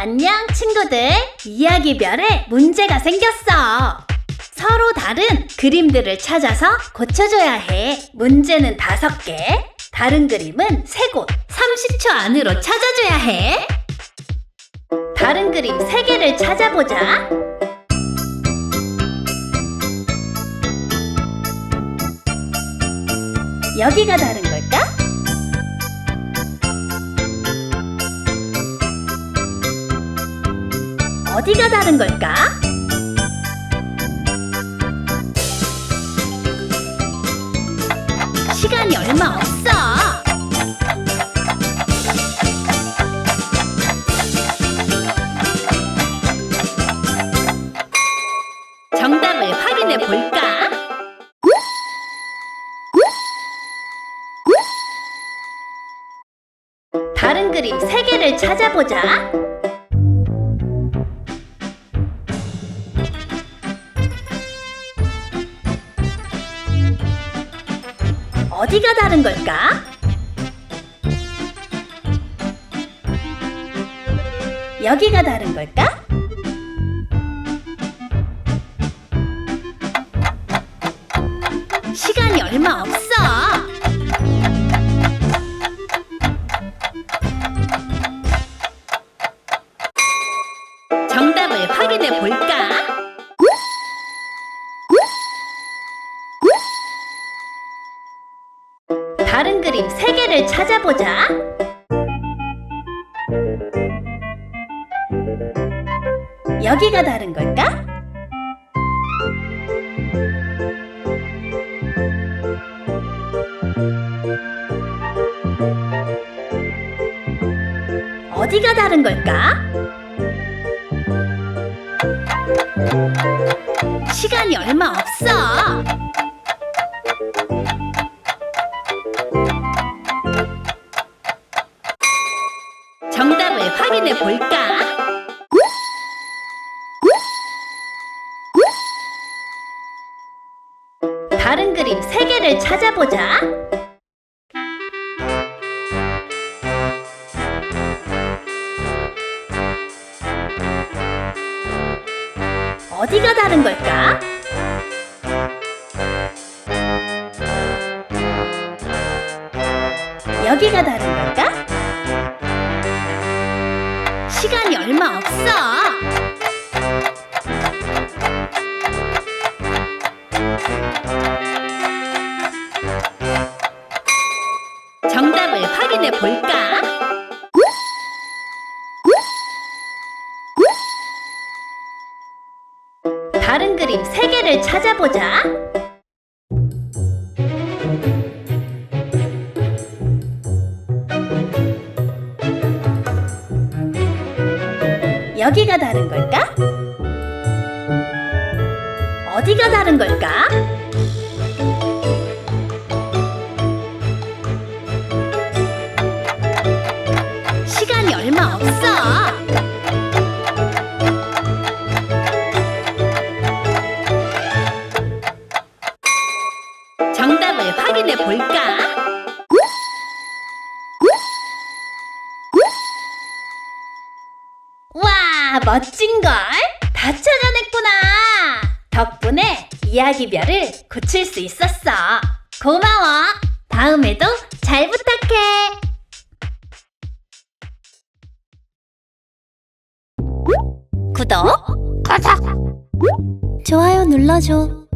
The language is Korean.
안녕, 친구들. 이야기별에 문제가 생겼어. 서로 다른 그림들을 찾아서 고쳐줘야 해. 문제는 다섯 개, 다른 그림은 세 곳. 30초 안으로 찾아줘야 해. 다른 그림 세 개를 찾아보자. 여기가 다른 어디가 다른 걸까? 시간이 얼마 없어. 정답을 확인해 볼까? 다른 그림 세 개를 찾아보자. 어디가 다른 걸까? 여기가 다른 걸까? 시간이 얼마 없어. 그림 세 개를 찾아보자. 여기가 다른 걸까? 어디가 다른 걸까? 시간이 얼마 없어. 확인해 볼까? 다른 그림 세 개를 찾아보자. 어디가 다른 걸까? 여기가 다른 걸까? 시간이 얼마 없어. 정답을 확인해 볼까? 다른 그림 세 개를 찾아보자. 여기가 다른 걸까? 어디가 다른 걸까? 시간이 얼마 없어. 정답을 확인해 볼까? 와, 멋진걸? 다 찾아냈구나! 덕분에 이야기별을 고칠 수 있었어. 고마워. 다음에도 잘 부탁해. 구독, 좋아요 눌러줘.